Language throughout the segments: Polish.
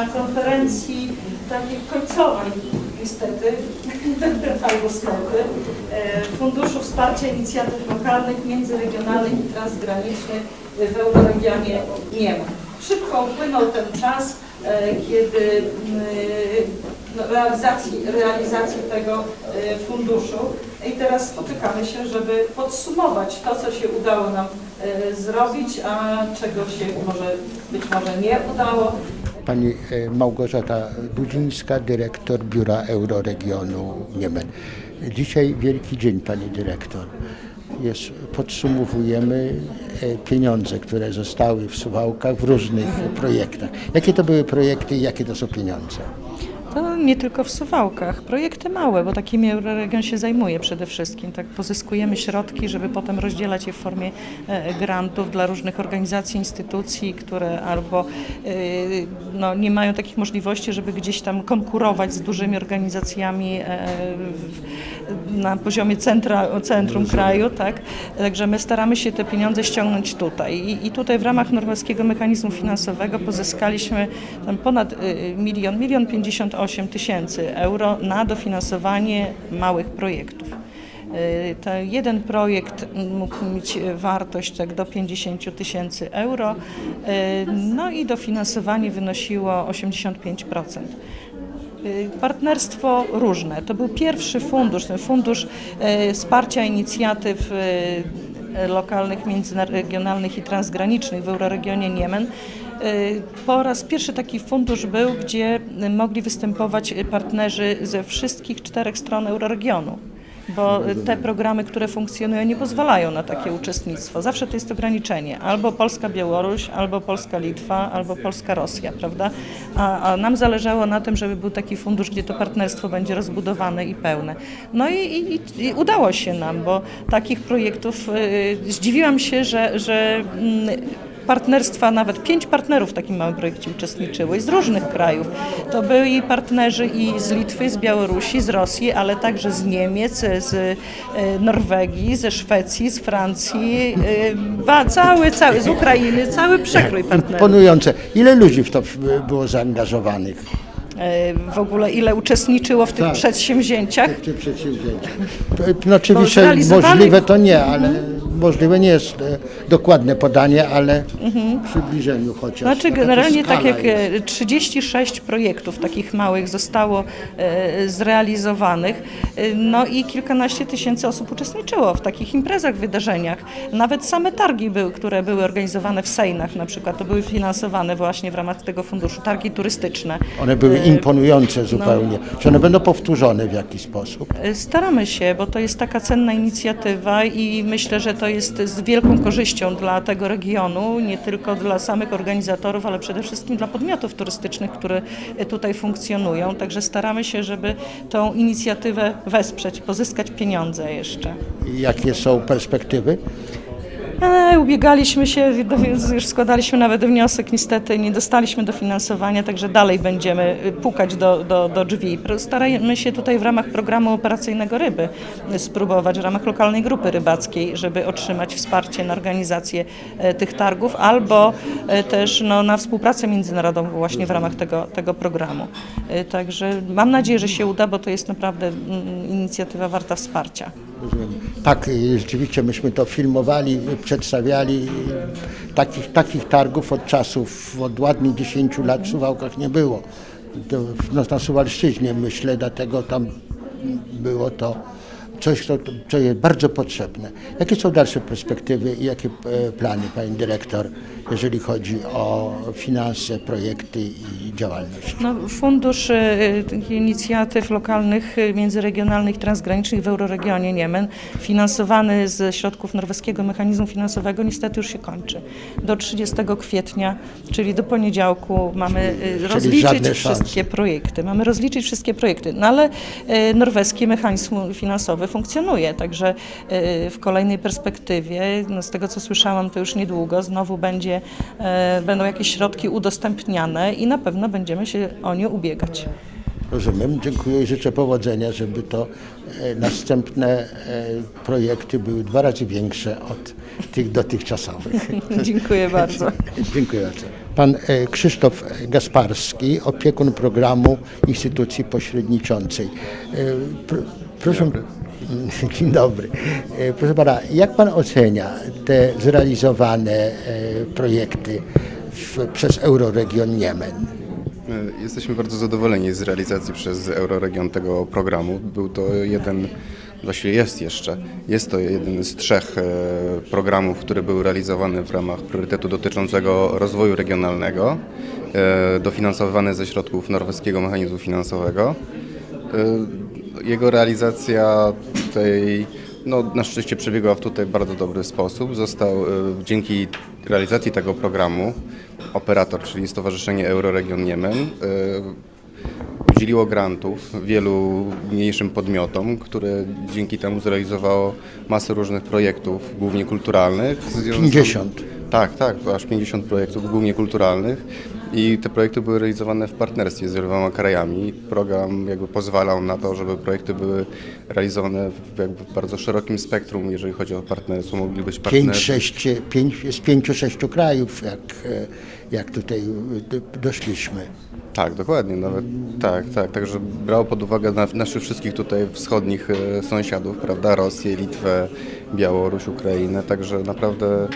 na konferencji takiej końcowej niestety, albo stety, e, Funduszu Wsparcia Inicjatyw Lokalnych, Międzyregionalnych i Transgranicznych w Euroregionie nie ma. Szybko upłynął ten czas, e, kiedy mm, no, realizacji, realizacji tego e, funduszu i teraz spotykamy się, żeby podsumować to, co się udało nam zrobić, a czego się może być może nie udało. Pani e, Małgorzata Dudzińska, dyrektor Biura Euroregionu Niemen. Dzisiaj wielki dzień, Pani dyrektor. Jest, podsumowujemy e, pieniądze, które zostały w Suwałkach w różnych projektach. Jakie to były projekty i jakie to są pieniądze? To nie tylko w Suwałkach. Projekty małe, bo takimi Euroregion się zajmuje przede wszystkim. Tak pozyskujemy środki, żeby potem rozdzielać je w formie e, grantów dla różnych organizacji, instytucji, które albo e, no, nie mają takich możliwości, żeby gdzieś tam konkurować z dużymi organizacjami e, na poziomie centra, centrum kraju, tak? Także my staramy się te pieniądze ściągnąć tutaj. I, i tutaj w ramach norweskiego mechanizmu finansowego pozyskaliśmy tam ponad y, milion, milion pięćdziesiąt osiem tysięcy euro na dofinansowanie małych projektów. Y, To jeden projekt mógł mieć wartość tak do 50 tysięcy euro, y, no i dofinansowanie wynosiło 85%. Y, Partnerstwo różne. To był pierwszy fundusz, ten fundusz wsparcia inicjatyw lokalnych, międzyregionalnych i transgranicznych w euroregionie Niemen. E, Po raz pierwszy taki fundusz był, gdzie mogli występować partnerzy ze wszystkich czterech stron euroregionu bo te programy, które funkcjonują, nie pozwalają na takie uczestnictwo. Zawsze to jest ograniczenie. Albo Polska-Białoruś, albo Polska-Litwa, albo Polska-Rosja, prawda? A, a nam zależało na tym, żeby był taki fundusz, gdzie to partnerstwo będzie rozbudowane i pełne. No i, i, i udało się nam, bo takich projektów, y, zdziwiłam się, że, że mm, partnerstwa, nawet pięć partnerów w takim małym projekcie uczestniczyło i z różnych krajów. To byli partnerzy i z Litwy, z Białorusi, z Rosji, ale także z Niemiec, z e, Norwegii, ze Szwecji, z Francji, e, ba, cały, cały, z Ukrainy, cały przekrój partnerów. Imponujące. Ile ludzi w to było zaangażowanych? E, W ogóle ile uczestniczyło w tych Tak. przedsięwzięciach. w tym przedsięwzięciu? No oczywiście możliwe to nie, ale możliwe nie jest e, dokładne podanie, ale w przybliżeniu chociaż. Znaczy generalnie tak jak jest. e, 36 projektów takich małych zostało e, zrealizowanych, no i kilkanaście tysięcy osób uczestniczyło w takich imprezach, wydarzeniach. Nawet same targi były, które były organizowane w Sejnach na przykład, to były finansowane właśnie w ramach tego funduszu, targi turystyczne. One były imponujące zupełnie. Czy one będą powtórzone w jakiś sposób? Staramy się, bo to jest taka cenna inicjatywa i myślę, że to jest z wielką korzyścią dla tego regionu, nie tylko dla samych organizatorów, ale przede wszystkim dla podmiotów turystycznych, które tutaj funkcjonują. Także staramy się, żeby tą inicjatywę wesprzeć, pozyskać pieniądze jeszcze. Jakie są perspektywy? Ubiegaliśmy się, już składaliśmy nawet wniosek, niestety nie dostaliśmy dofinansowania, także dalej będziemy y, pukać do, do, do drzwi. Staramy się tutaj w ramach programu operacyjnego Ryby spróbować, w ramach lokalnej grupy rybackiej, żeby otrzymać wsparcie na organizację e, tych targów albo e, też no, na współpracę międzynarodową właśnie w ramach tego, tego programu. E, Także mam nadzieję, że się uda, bo to jest naprawdę mm, inicjatywa warta wsparcia. Tak, rzeczywiście myśmy to filmowali, przedstawiali. Takich, takich targów od czasów, od ładnych 10 lat w Suwałkach nie było. No, na Suwalszczyźnie myślę, dlatego tam było to coś, co, co jest bardzo potrzebne. Jakie są dalsze perspektywy i jakie e, plany, Pani Dyrektor, jeżeli chodzi o finanse, projekty i działalność? No, fundusz tych inicjatyw lokalnych, e, międzyregionalnych, transgranicznych w euroregionie Niemen, finansowany ze środków norweskiego mechanizmu finansowego, niestety już się kończy. Do 30 kwietnia, czyli do poniedziałku, mamy e, rozliczyć żadne szanse. wszystkie projekty. Mamy rozliczyć wszystkie projekty, no ale norweski mechanizm finansowy funkcjonuje, także w kolejnej perspektywie, no z tego co słyszałam, to już niedługo znowu będzie, e, będą jakieś środki udostępniane i na pewno będziemy się o nie ubiegać. Rozumiem, dziękuję i życzę powodzenia, żeby to e, następne e, projekty były dwa razy większe od tych dotychczasowych. Dziękuję bardzo. Dziękuję bardzo. pan Krzysztof Gasparski, opiekun programu instytucji pośredniczącej. Pr- Proszę, Dzień dobry. E, Proszę pana, jak pan ocenia te zrealizowane e, projekty w, przez Euroregion Niemen? E, Jesteśmy bardzo zadowoleni z realizacji przez Euroregion tego programu. Był to jeden, właściwie jest jeszcze, jest to jeden z trzech programów, które były realizowane w ramach priorytetu dotyczącego rozwoju regionalnego, e, dofinansowany ze środków norweskiego mechanizmu finansowego. Jego realizacja tutaj no, na szczęście przebiegła w tutaj bardzo dobry sposób. Został e, dzięki realizacji tego programu operator, czyli Stowarzyszenie Euroregion Niemen, e, udzieliło grantów wielu mniejszym podmiotom, które dzięki temu zrealizowało masę różnych projektów, głównie kulturalnych. w związku- 50. Tak, tak, aż 50 projektów, głównie kulturalnych. I te projekty były realizowane w partnerstwie z wieloma krajami. Program jakby pozwalał na to, żeby projekty były realizowane w jakby bardzo szerokim spektrum, jeżeli chodzi o partnerstwo. Mogli być partnerzy. Pięć, sześć, pięć, z pięciu, sześciu krajów, jak, e, jak tutaj e, do- doszliśmy. Tak, dokładnie, nawet tak, tak. Także brało pod uwagę na, naszych wszystkich tutaj wschodnich e, sąsiadów, prawda, Rosję, Litwę, Białoruś, Ukrainę, także naprawdę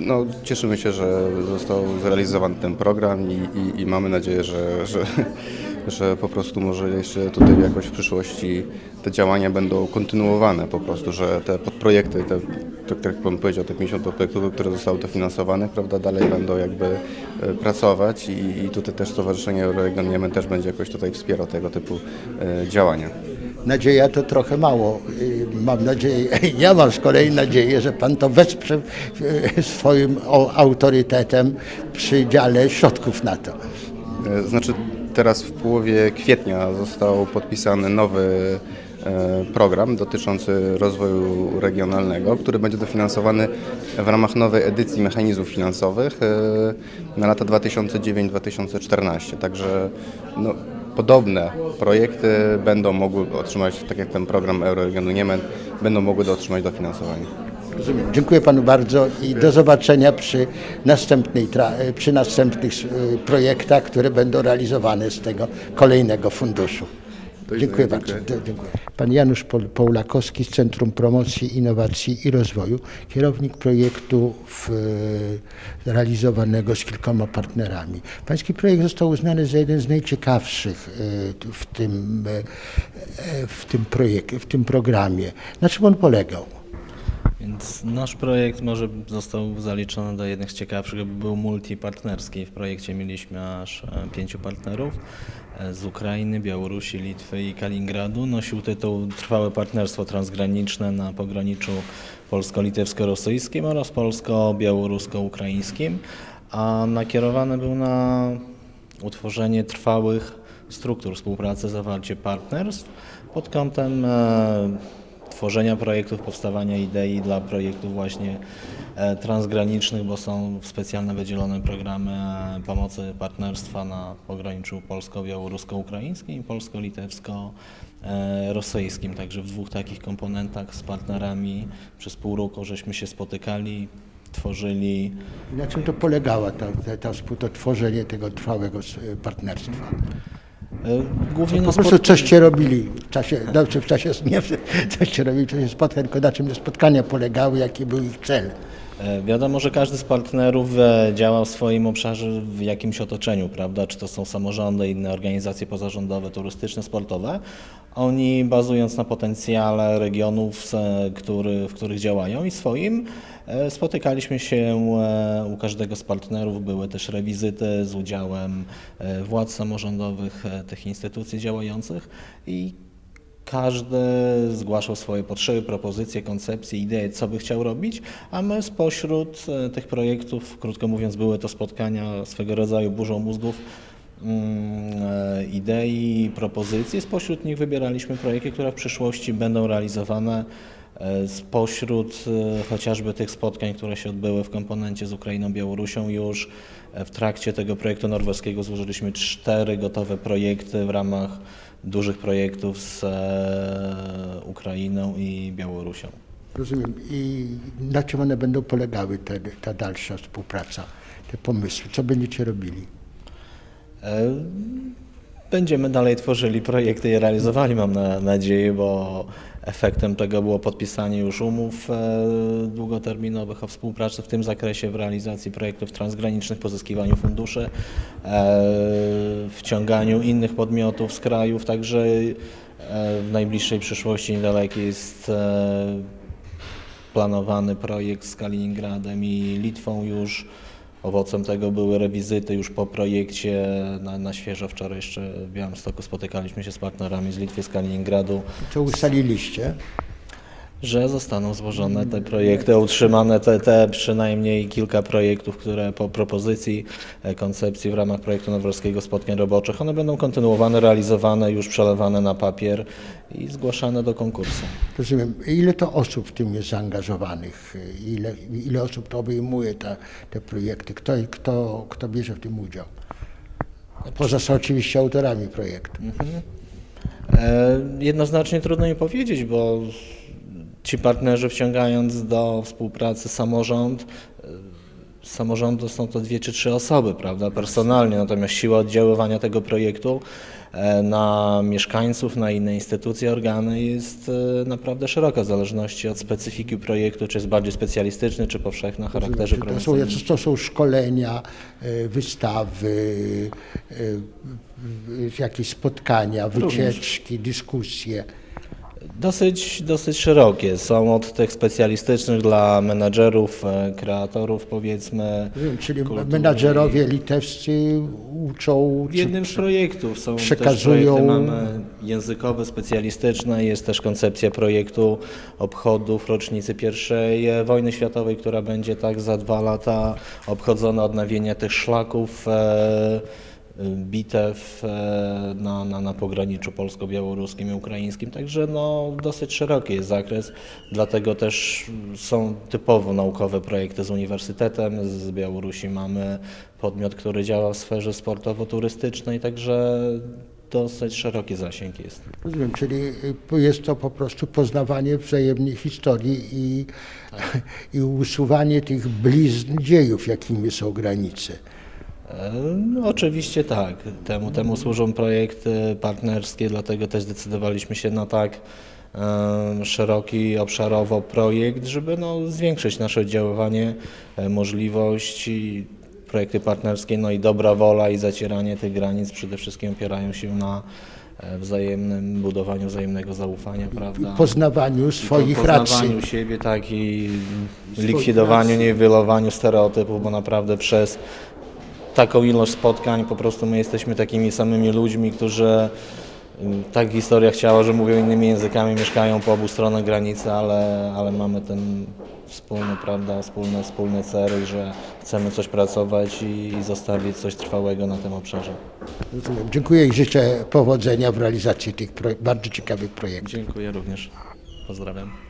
no, cieszymy się, że został zrealizowany ten program i, i, i mamy nadzieję, że, że, że po prostu może jeszcze tutaj jakoś w przyszłości te działania będą kontynuowane po prostu, że te podprojekty, te, to, tak jak Pan powiedział, te 50 podprojektów, które zostały dofinansowane, prawda, dalej będą jakby e, pracować i, i tutaj też Stowarzyszenie Euroregion Niemen też będzie jakoś tutaj wspierał tego typu e, działania. Nadzieja to trochę mało. Y, Mam nadzieję, ja mam z kolei nadzieję, że Pan to wesprze y, swoim autorytetem przy dziale środków na to. E, Znaczy teraz w połowie kwietnia został podpisany nowy e, program dotyczący rozwoju regionalnego, który będzie dofinansowany w ramach nowej edycji mechanizmów finansowych e, na lata 2009-2014. Także no, podobne projekty będą mogły otrzymać, tak jak ten program Euroregionu Niemen, będą mogły otrzymać dofinansowanie. Dziękuję Panu bardzo i do zobaczenia przy, następnej przy następnych y, projektach, które będą realizowane z tego kolejnego funduszu. Dziękuję bardzo. dziękuję. Pan Janusz Połlakowski z Centrum Promocji, Innowacji i Rozwoju, kierownik projektu w, y, realizowanego z kilkoma partnerami. Pański projekt został uznany za jeden z najciekawszych y, w tym, y, w tym projekcie, w tym programie. Na czym on polegał? Więc nasz projekt może został zaliczony do jednych z ciekawszych, był multipartnerski. W projekcie mieliśmy aż e, pięciu partnerów e, z Ukrainy, Białorusi, Litwy i Kaliningradu. Nosił tytuł Trwałe Partnerstwo Transgraniczne na pograniczu polsko-litewsko-rosyjskim oraz polsko-białorusko-ukraińskim, a nakierowany był na utworzenie trwałych struktur współpracy, zawarcie partnerstw pod kątem e, tworzenia projektów, powstawania idei dla projektów właśnie e, transgranicznych, bo są specjalne wydzielone programy e, pomocy partnerstwa na pograniczu polsko-białorusko-ukraińskim i polsko-litewsko-rosyjskim. Także w dwóch takich komponentach z partnerami przez pół roku żeśmy się spotykali, tworzyli Na czym to polegało, to, to, to współtworzenie tego trwałego partnerstwa? E, głównie na Po prostu coście robili w czasie, znaczy w czasie, nie, coście robili w czasie spotkań, tylko na czym te spotkania polegały, jaki był ich cel. E, Wiadomo, że każdy z partnerów e, działa w swoim obszarze w jakimś otoczeniu, prawda? Czy to są samorządy, inne organizacje pozarządowe, turystyczne, sportowe. Oni bazując na potencjale regionów, e, który, w których działają i swoim, e, spotykaliśmy się e, u każdego z partnerów. Były też rewizyty z udziałem władz samorządowych tych instytucji działających i każdy zgłaszał swoje potrzeby, propozycje, koncepcje, idee, co by chciał robić, a my spośród tych projektów, krótko mówiąc, były to spotkania swego rodzaju burzą mózgów, mm, e, idei, propozycji. Spośród nich wybieraliśmy projekty, które w przyszłości będą realizowane. E, Spośród e, chociażby tych spotkań, które się odbyły w komponencie z Ukrainą, Białorusią, już w trakcie tego projektu norweskiego złożyliśmy cztery gotowe projekty w ramach dużych projektów z Ukrainą i Białorusią. Rozumiem. I na czym one będą polegały, te, ta dalsza współpraca? te pomysły? Co będziecie robili? E, Będziemy dalej tworzyli projekty i realizowali, mam na, nadzieję, bo efektem tego było podpisanie już umów e, długoterminowych o współpracy w tym zakresie w realizacji projektów transgranicznych, pozyskiwaniu funduszy, e, wciąganiu innych podmiotów z krajów, także w najbliższej przyszłości niedalekiej jest planowany projekt z Kaliningradem i Litwą już. Owocem tego były rewizyty już po projekcie na, na świeżo. Wczoraj jeszcze w Białymstoku spotykaliśmy się z partnerami z Litwy, z Kaliningradu, Co ustaliliście? Że zostaną złożone te projekty, utrzymane te, te przynajmniej kilka projektów, które po propozycji e, koncepcji w ramach projektu Noworskiego Spotkań Roboczych, one będą kontynuowane, realizowane, już przelewane na papier i zgłaszane do konkursu. Rozumiem. Ile to osób w tym jest zaangażowanych? Ile, ile osób to obejmuje ta, te projekty? Kto, kto, kto bierze w tym udział? Poza oczywiście autorami projektu. E, Jednoznacznie trudno mi powiedzieć, bo ci partnerzy wciągając do współpracy samorząd, z samorządu są to dwie czy trzy osoby, prawda, personalnie, natomiast siła oddziaływania tego projektu e, na mieszkańców, na inne instytucje, organy jest e, naprawdę szeroka, w zależności od specyfiki projektu, czy jest bardziej specjalistyczny, czy powszechny o charakterze to, są, promocyjnym. to są szkolenia, e, wystawy, e, jakieś spotkania, wycieczki, dyskusje. Dosyć, dosyć szerokie. Są od tych specjalistycznych dla menadżerów, e, kreatorów powiedzmy. Czyli kultury. menadżerowie litewscy uczą, W jednym z projektów są przekazują- też projekty mamy językowe, specjalistyczne. Jest też koncepcja projektu obchodów rocznicy pierwszej e, wojny światowej, która będzie tak za dwa lata obchodzona odnawienia tych szlaków. E, bitew e, na, na, na pograniczu polsko-białoruskim i ukraińskim, także no, dosyć szeroki jest zakres, dlatego też są typowo naukowe projekty z uniwersytetem, z Białorusi mamy podmiot, który działa w sferze sportowo-turystycznej, także dosyć szeroki zasięg jest. Rozumiem, czyli jest to po prostu poznawanie wzajemnej historii i, i usuwanie tych blizn dziejów, jakimi są granice. No, oczywiście tak. Temu, temu służą projekty partnerskie, dlatego też zdecydowaliśmy się na tak szeroki, obszarowo projekt, żeby no, zwiększyć nasze oddziaływanie, e, możliwości. Projekty partnerskie, no i dobra wola i zacieranie tych granic przede wszystkim opierają się na e, wzajemnym budowaniu wzajemnego zaufania, prawda? Poznawaniu swoich poznawaniu racji. siebie, tak i likwidowaniu, niwelowaniu stereotypów, bo naprawdę przez taką ilość spotkań po prostu my jesteśmy takimi samymi ludźmi, którzy ym, tak historia chciała, że mówią innymi językami, mieszkają po obu stronach granicy, ale, ale mamy ten wspólny, prawda, wspólny, wspólny cel, że chcemy coś pracować i, i zostawić coś trwałego na tym obszarze. Rozumiem. Dziękuję i życzę powodzenia w realizacji tych bardzo ciekawych projektów. Dziękuję również. Pozdrawiam.